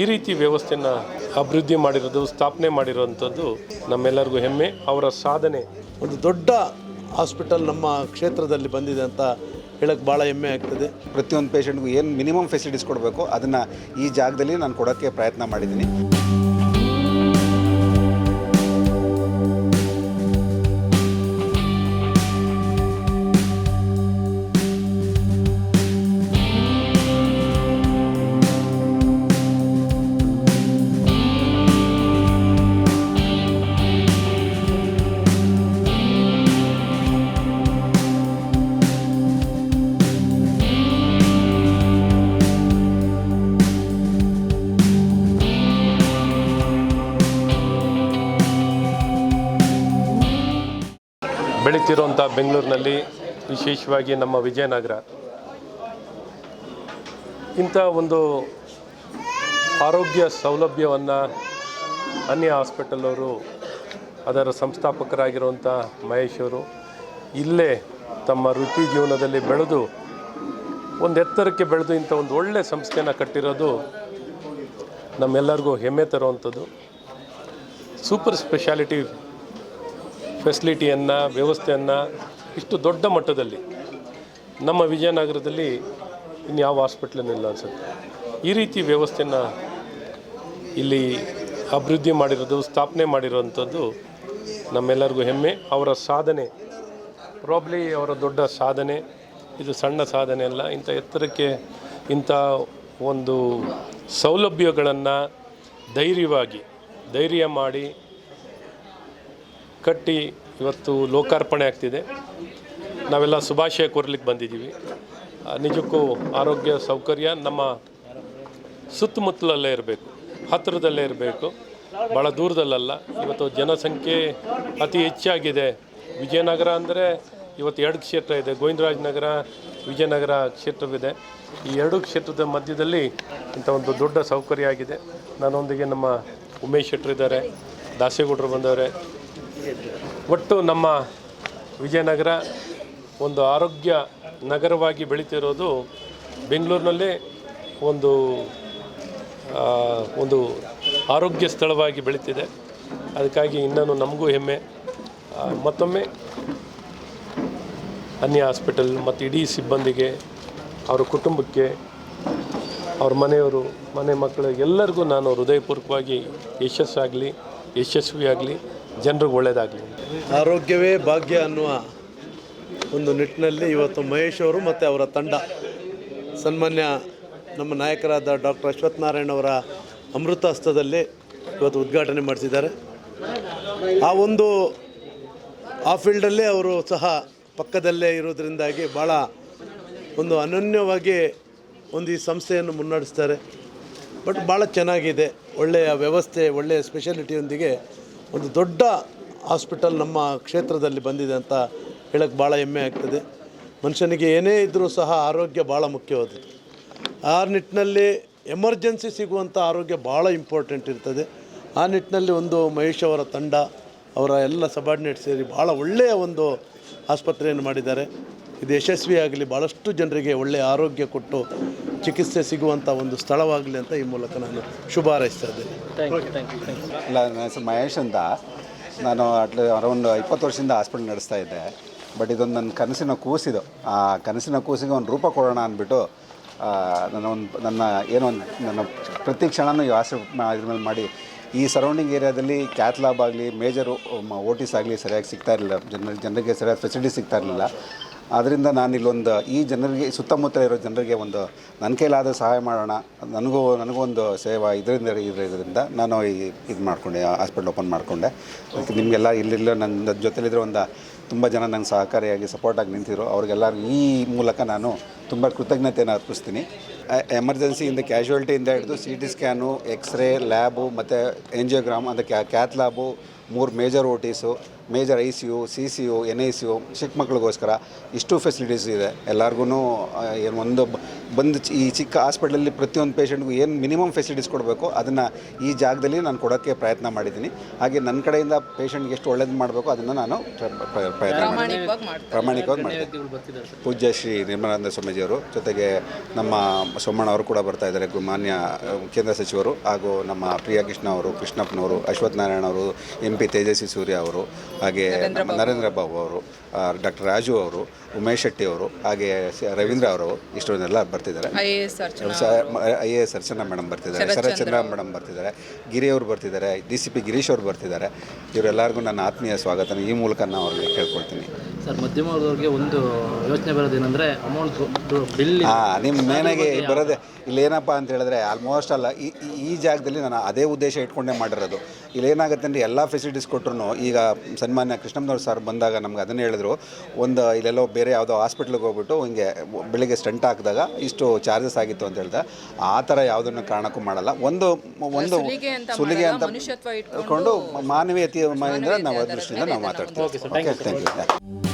ಈ ರೀತಿ ವ್ಯವಸ್ಥೆನ ಅಭಿವೃದ್ಧಿ ಮಾಡಿರೋದು ಸ್ಥಾಪನೆ ಮಾಡಿರೋವಂಥದ್ದು ನಮ್ಮೆಲ್ಲರಿಗೂ ಹೆಮ್ಮೆ. ಅವರ ಸಾಧನೆ ಒಂದು ದೊಡ್ಡ ಹಾಸ್ಪಿಟಲ್ ನಮ್ಮ ಕ್ಷೇತ್ರದಲ್ಲಿ ಬಂದಿದೆ ಅಂತ ಹೇಳಕ್ಕೆ ಭಾಳ ಹೆಮ್ಮೆ ಆಗ್ತದೆ. ಪ್ರತಿಯೊಂದು ಪೇಷಂಟ್ಗೂ ಏನು ಮಿನಿಮಮ್ ಫೆಸಿಲಿಟೀಸ್ ಕೊಡಬೇಕು ಅದನ್ನು ಈ ಜಾಗದಲ್ಲಿ ನಾನು ಕೊಡೋಕ್ಕೆ ಪ್ರಯತ್ನ ಮಾಡಿದ್ದೀನಿ. ಬೆಳೀತಿರೋಂಥ ಬೆಂಗಳೂರಿನಲ್ಲಿ ವಿಶೇಷವಾಗಿ ನಮ್ಮ ವಿಜಯನಗರ. ಇಂಥ ಒಂದು ಆರೋಗ್ಯ ಸೌಲಭ್ಯವನ್ನು ಅನ್ಯ ಹಾಸ್ಪಿಟಲ್ ಅವರು ಅದರ ಸಂಸ್ಥಾಪಕರಾಗಿರುವಂಥ ಮಹೇಶ್ ಅವರು ಇಲ್ಲೇ ತಮ್ಮ ವೃತ್ತಿ ಜೀವನದಲ್ಲಿ ಬೆಳೆದು, ಒಂದು ಎತ್ತರಕ್ಕೆ ಬೆಳೆದು ಇಂಥ ಒಂದು ಒಳ್ಳೆಯ ಸಂಸ್ಥೆನ ಕಟ್ಟಿರೋದು ನಮ್ಮೆಲ್ಲರಿಗೂ ಹೆಮ್ಮೆ ತರುವಂಥದ್ದು. ಸೂಪರ್ ಸ್ಪೆಷಾಲಿಟಿ ಫೆಸಿಲಿಟಿಯನ್ನು ವ್ಯವಸ್ಥೆಯನ್ನು ಇಷ್ಟು ದೊಡ್ಡ ಮಟ್ಟದಲ್ಲಿ ನಮ್ಮ ವಿಜಯನಗರದಲ್ಲಿ ಇನ್ಯಾವ ಹಾಸ್ಪಿಟ್ಲನ್ನಿಲ್ಲ ಅನಿಸುತ್ತೆ. ಈ ರೀತಿ ವ್ಯವಸ್ಥೆಯನ್ನು ಇಲ್ಲಿ ಅಭಿವೃದ್ಧಿ ಮಾಡಿರೋದು, ಸ್ಥಾಪನೆ ಮಾಡಿರೋವಂಥದ್ದು ನಮ್ಮೆಲ್ಲರಿಗೂ ಹೆಮ್ಮೆ. ಅವರ ಸಾಧನೆ ಪ್ರಾಬ್ಲಿ ಅವರ ದೊಡ್ಡ ಸಾಧನೆ, ಇದು ಸಣ್ಣ ಸಾಧನೆ ಅಲ್ಲ. ಇಂಥ ಎತ್ತರಕ್ಕೆ ಇಂಥ ಒಂದು ಸೌಲಭ್ಯಗಳನ್ನು ಧೈರ್ಯವಾಗಿ, ಧೈರ್ಯ ಮಾಡಿ ಕಟ್ಟಿ ಇವತ್ತು ಲೋಕಾರ್ಪಣೆ ಆಗ್ತಿದೆ. ನಾವೆಲ್ಲ ಶುಭಾಶಯ ಕೋರ್ಲಿಕ್ಕೆ ಬಂದಿದ್ದೀವಿ. ನಿಜಕ್ಕೂ ಆರೋಗ್ಯ, ಸೌಕರ್ಯ ನಮ್ಮ ಸುತ್ತಮುತ್ತಲಲ್ಲೇ ಇರಬೇಕು. ಹತ್ತಿರದಲ್ಲೇ ಇರಬೇಕು. ಭಾಳ ದೂರದಲ್ಲಲ್ಲ. ಇವತ್ತು ಜನಸಂಖ್ಯೆ ಅತಿ ಹೆಚ್ಚಾಗಿದೆ. ವಿಜಯನಗರ ಅಂದರೆ ಇವತ್ತು ಎರಡು ಕ್ಷೇತ್ರ ಇದೆ. ಗೋವಿಂದರಾಜನಗರ ವಿಜಯನಗರ ಕ್ಷೇತ್ರವಿದೆ. ಈ ಎರಡು ಕ್ಷೇತ್ರದ ಮಧ್ಯದಲ್ಲಿ ಇಂಥ ಒಂದು ದೊಡ್ಡ ಸೌಕರ್ಯ ಆಗಿದೆ. ನನ್ನೊಂದಿಗೆ ನಮ್ಮ ಉಮೇಶ್ ಶೆಟ್ಟರ್ ಇದ್ದಾರೆ, ದಾಸೇಗೌಡರು ಬಂದವರೆ. ಒಟ್ಟು ನಮ್ಮ ವಿಜಯನಗರ ಒಂದು ಆರೋಗ್ಯ ನಗರವಾಗಿ ಬೆಳೀತಿರೋದು ಬೆಂಗಳೂರಿನಲ್ಲೇ ಒಂದು ಒಂದು ಆರೋಗ್ಯ ಸ್ಥಳವಾಗಿ ಬೆಳೀತಿದೆ. ಅದಕ್ಕಾಗಿ ಇನ್ನೂ ನಮಗೂ ಹೆಮ್ಮೆ. ಮತ್ತೊಮ್ಮೆ ಅನ್ಯ ಹಾಸ್ಪಿಟಲ್ ಮತ್ತು ಇಡೀ ಸಿಬ್ಬಂದಿಗೆ, ಅವರ ಕುಟುಂಬಕ್ಕೆ, ಅವ್ರ ಮನೆಯವರು, ಮನೆ ಮಕ್ಕಳು ಎಲ್ಲರಿಗೂ ನಾನು ಹೃದಯಪೂರ್ವಕವಾಗಿ ಯಶಸ್ಸಾಗಲಿ. ಯಶಸ್ವಿಯಾಗಲಿ ಜನರಿಗೆ ಒಳ್ಳೆಯದಾಗಲಿ ಆರೋಗ್ಯವೇ ಭಾಗ್ಯ ಅನ್ನುವ ಒಂದು ನಿಟ್ಟಿನಲ್ಲಿ ಇವತ್ತು ಮಹೇಶ್ ಅವರು ಮತ್ತು ಅವರ ತಂಡ. ಸನ್ಮಾನ್ಯ ನಮ್ಮ ನಾಯಕರಾದ ಡಾಕ್ಟರ್ ಅಶ್ವಥ್ ನಾರಾಯಣ್ ಅವರ ಅಮೃತ ಹಸ್ತದಲ್ಲಿ ಇವತ್ತು ಉದ್ಘಾಟನೆ ಮಾಡಿಸಿದ್ದಾರೆ. ಆ ಒಂದು ಆ ಫೀಲ್ಡಲ್ಲೇ ಅವರು ಸಹ ಪಕ್ಕದಲ್ಲೇ ಇರೋದರಿಂದಾಗಿ ಭಾಳ ಒಂದು ಅನನ್ಯವಾಗಿ ಒಂದು ಈ ಸಂಸ್ಥೆಯನ್ನು ಮುನ್ನಡೆಸ್ತಾರೆ. ಬಟ್ ಭಾಳ ಚೆನ್ನಾಗಿದೆ. ಒಳ್ಳೆಯ ವ್ಯವಸ್ಥೆ, ಒಳ್ಳೆಯ ಸ್ಪೆಷಾಲಿಟಿಯೊಂದಿಗೆ ಒಂದು ದೊಡ್ಡ ಹಾಸ್ಪಿಟಲ್ ನಮ್ಮ ಕ್ಷೇತ್ರದಲ್ಲಿ ಬಂದಿದೆ ಅಂತ ಹೇಳಕ್ಕೆ ಭಾಳ ಹೆಮ್ಮೆ ಆಗ್ತದೆ. ಮನುಷ್ಯನಿಗೆ ಏನೇ ಇದ್ದರೂ ಸಹ ಆರೋಗ್ಯ ಭಾಳ ಮುಖ್ಯವಾದದ್ದು. ಆ ನಿಟ್ಟಿನಲ್ಲಿ ಎಮರ್ಜೆನ್ಸಿ ಸಿಗುವಂಥ ಆರೋಗ್ಯ ಭಾಳ ಇಂಪಾರ್ಟೆಂಟ್ ಇರ್ತದೆ. ಆ ನಿಟ್ಟಿನಲ್ಲಿ ಒಂದು ಮಹೇಶ್ ಅವರ ತಂಡ, ಅವರ ಎಲ್ಲ ಸಬಾರ್ಡಿನೇಟ್ ಸೇರಿ ಭಾಳ ಒಳ್ಳೆಯ ಒಂದು ಆಸ್ಪತ್ರೆಯನ್ನು ಮಾಡಿದ್ದಾರೆ. ಇದು ಯಶಸ್ವಿಯಾಗಲಿ ಭಾಳಷ್ಟು ಜನರಿಗೆ ಒಳ್ಳೆಯ ಆರೋಗ್ಯ ಕೊಟ್ಟು ಚಿಕಿತ್ಸೆ ಸಿಗುವಂಥ ಒಂದು ಸ್ಥಳವಾಗಲಿ ಅಂತ ಈ ಮೂಲಕ ನಾನು ಶುಭ ಹಾರೈಸ್ತಾ ಇದ್ದೇನೆ. ಇಲ್ಲ ನನ್ನ ಹೆಸರು ಮಹೇಶ್ ಅಂತ. ನಾನು ಅಟ್ ಅರೌಂಡ್ ಇಪ್ಪತ್ತು ವರ್ಷದಿಂದ ಹಾಸ್ಪಿಟಲ್ ನಡೆಸ್ತಾ ಇದ್ದೆ. ಬಟ್ ಇದೊಂದು ನನ್ನ ಕನಸಿನ ಕೂಸಿದು ಆ ಕನಸಿನ ಕೂಸಿಗೆ ಒಂದು ರೂಪ ಕೊಡೋಣ ಅಂದ್ಬಿಟ್ಟು ನನ್ನ ಒಂದು ನನ್ನ ಏನೋ ಒಂದು ನನ್ನ ಪ್ರತಿ ಕ್ಷಣನೂ ಈ ಹಾಸ್ಪಿಟಲ್ ಇದ್ರ ಮೇಲೆ ಮಾಡಿ ಈ ಸರೌಂಡಿಂಗ್ ಏರಿಯಾದಲ್ಲಿ ಕ್ಯಾತ್ಲಾಬ್ ಆಗಲಿ ಮೇಜರು ಓ ಟಿಸ್ ಆಗಲಿ ಸರಿಯಾಗಿ ಸಿಗ್ತಾ ಇರಲಿಲ್ಲ. ಜನ ಜನರಿಗೆ ಸರಿಯಾದ ಫೆಸಿಲಿಟಿ ಸಿಗ್ತಾ ಇರಲಿಲ್ಲ. ಆದ್ದರಿಂದ ನಾನು ಇಲ್ಲೊಂದು ಈ ಜನರಿಗೆ ಸುತ್ತಮುತ್ತ ಇರೋ ಜನರಿಗೆ ಒಂದು ನನ್ನ ಕೈಲಾದ ಸಹಾಯ ಮಾಡೋಣ, ನನಗೂ ನನಗೂ ಒಂದು ಸೇವಾ ಇದರಿಂದ ಇದರಿಂದ ನಾನು ಈ, ಇದು ಮಾಡಿಕೊಂಡೆ ಹಾಸ್ಪಿಟ್ಲ್ ಓಪನ್ ಮಾಡಿಕೊಂಡೆ. ಅದಕ್ಕೆ ನಿಮಗೆಲ್ಲ ಇಲ್ಲಿಲ್ಲ ನನ್ನ ಜೊತೆಲಿರೋ ಒಂದು, ತುಂಬ ಜನ ನಂಗೆ ಸಹಕಾರಿಯಾಗಿ ಸಪೋರ್ಟಾಗಿ ನಿಂತಿದ್ರು. ಅವ್ರಿಗೆಲ್ಲರಿಗೂ ಈ ಮೂಲಕ ನಾನು ತುಂಬ ಕೃತಜ್ಞತೆಯನ್ನು ಅರ್ಪಿಸ್ತೀನಿ. ಎಮರ್ಜೆನ್ಸಿಯಿಂದ ಕ್ಯಾಶುಯಾಲಿಟಿಯಿಂದ ಹಿಡಿದು C T scan X-ray lab ಮತ್ತು ಎಂಜಿಯೋಗ್ರಾಮ್ ಅಂದರೆ ಕ್ಯಾ ಕ್ಯಾತ್ ಲ್ಯಾಬು ಮೂರು major OTs ಟಿಸು major I C U, C C U, N I C U, ಚಿಕ್ಕ ಮಕ್ಳಿಗೋಸ್ಕರ ಇಷ್ಟು ಫೆಸಿಲಿಟೀಸ್ ಇದೆ. ಎಲ್ಲರಿಗೂ ಏನು ಒಂದು ಬಂದು ಚಿ- ಈ ಚಿಕ್ಕ ಹಾಸ್ಪಿಟ್ಲಲ್ಲಿ ಪ್ರತಿಯೊಂದು ಪೇಷಂಟ್ಗೂ ಏನು ಮಿನಿಮಮ್ ಫೆಸಿಲಿಟೀಸ್ ಕೊಡಬೇಕು ಅದನ್ನು ಈ ಜಾಗದಲ್ಲಿ ನಾನು ಕೊಡೋಕ್ಕೆ ಪ್ರಯತ್ನ ಮಾಡಿದ್ದೀನಿ. ಹಾಗೆ ನನ್ನ ಕಡೆಯಿಂದ ಪೇಷಂಟ್ಗೆ ಎಷ್ಟು ಒಳ್ಳೇದು ಮಾಡಬೇಕು ಅದನ್ನು ನಾನು ಪ್ರ- ಪ್ರ- ಪ್ರಯತ್ನ ಮಾಡ್ತೀನಿ. ಪ್ರಾಮಾಣಿಕವಾಗಿ ಮಾಡಿ ಪೂಜ್ಯ ಶ್ರೀ ನಿರ್ಮಲಾನಂದ ಸ್ವಾಮೀಜಿಯವರು ಜೊತೆಗೆ ನಮ್ಮ ಸೋಮಣ್ಣ ಅವರು ಕೂಡ ಬರ್ತಾ ಇದ್ದಾರೆ ಮಾನ್ಯ ಕೇಂದ್ರ ಸಚಿವರು ಹಾಗೂ ನಮ್ಮ ಪ್ರಿಯಾ ಕೃಷ್ಣ ಅವರು ಕೃಷ್ಣಪ್ಪನವರು ಅಶ್ವಥ್ ನಾರಾಯಣ ಅವರು ಎಂ ಪಿ ತೇಜಸ್ವಿ ಸೂರ್ಯ ಅವರು ಹಾಗೆ ನರೇಂದ್ರ ಬಾಬು. ಅವರು ಡಾಕ್ಟರ್ ರಾಜು ಅವರು ಉಮೇಶ್ ಶೆಟ್ಟಿ ಅವರು ಹಾಗೆ ರವೀಂದ್ರ ಅವರು ಇಷ್ಟೊಂದೆಲ್ಲ ಬರ್ತಿದ್ದಾರೆ. I A S Archana I A S Archana madam ಬರ್ತಿದ್ದಾರೆ. ಶರತ್ಚಂದ್ರ ಮೇಡಮ್ ಬರ್ತಿದ್ದಾರೆ. ಗಿರಿ ಅವರು ಬರ್ತಿದ್ದಾರೆ. ಡಿ ಸಿ ಪಿ ಗಿರೀಶ್ ಅವರು ಬರ್ತಿದ್ದಾರೆ. ಇವರೆಲ್ಲರಿಗೂ ನನ್ನ ಆತ್ಮೀಯ ಸ್ವಾಗತನ ಈ ಮೂಲಕ ನಾನು ಅವ್ರಿಗೆ ಕೇಳ್ಕೊಳ್ತೀನಿ. ಸರ್ ಮಧ್ಯಮ ವರ್ಗದವ್ರಿಗೆ ಒಂದು ಯೋಚನೆ ಬರೋದೇನೆಂದರೆ ಅಮೌಂಟ್ ಬಿಲ್ ಹಾಂ ನಿಮ್ಮ ಮೇನಾಗೆ ಬರೋದೆ ಇಲ್ಲೇನಪ್ಪ ಅಂತ ಹೇಳಿದ್ರೆ ಆಲ್ಮೋಸ್ಟ್ ಅಲ್ಲ ಈ ಜಾಗದಲ್ಲಿ ನಾನು ಅದೇ ಉದ್ದೇಶ ಇಟ್ಕೊಂಡೇ ಮಾಡಿರೋದು ಇಲ್ಲೇನಾಗುತ್ತೆ ಅಂದರೆ ಎಲ್ಲ ಫೆಸಿಲಿಟೀಸ್ ಕೊಟ್ಟರು ಈಗ ಸನ್ಮಾನ್ಯ ಕೃಷ್ಣಮ್ಮನವ್ರು ಸರ್ ಬಂದಾಗ ನಮ್ಗೆ ಅದನ್ನೇ ಹೇಳಿದ್ರು ಒಂದು ಇಲ್ಲೆಲ್ಲೋ ಬೇರೆ ಯಾವುದೋ ಹಾಸ್ಪಿಟ್ಲಿಗೆ ಹೋಗ್ಬಿಟ್ಟು ಹಿಂಗೆ ಬೆಳಿಗ್ಗೆ ಸ್ಟಂಟ್ ಹಾಕಿದಾಗ ಇಷ್ಟು ಚಾರ್ಜಸ್ ಆಗಿತ್ತು ಅಂತ ಹೇಳಿದೆ ಆ ಥರ ಯಾವುದನ್ನು ಕಾರಣಕ್ಕೂ ಮಾಡಲ್ಲ ಒಂದು ಒಂದು ಸುಲಿಗೆ ಅಂತ ಇಟ್ಕೊಂಡು ಮಾನವೀಯತೆ ಇಂದ ನಾವು ದೃಷ್ಟಿಯಿಂದ ನಾವು ಮಾತಾಡ್ತೀವಿ ಓಕೆ ಥ್ಯಾಂಕ್ ಯು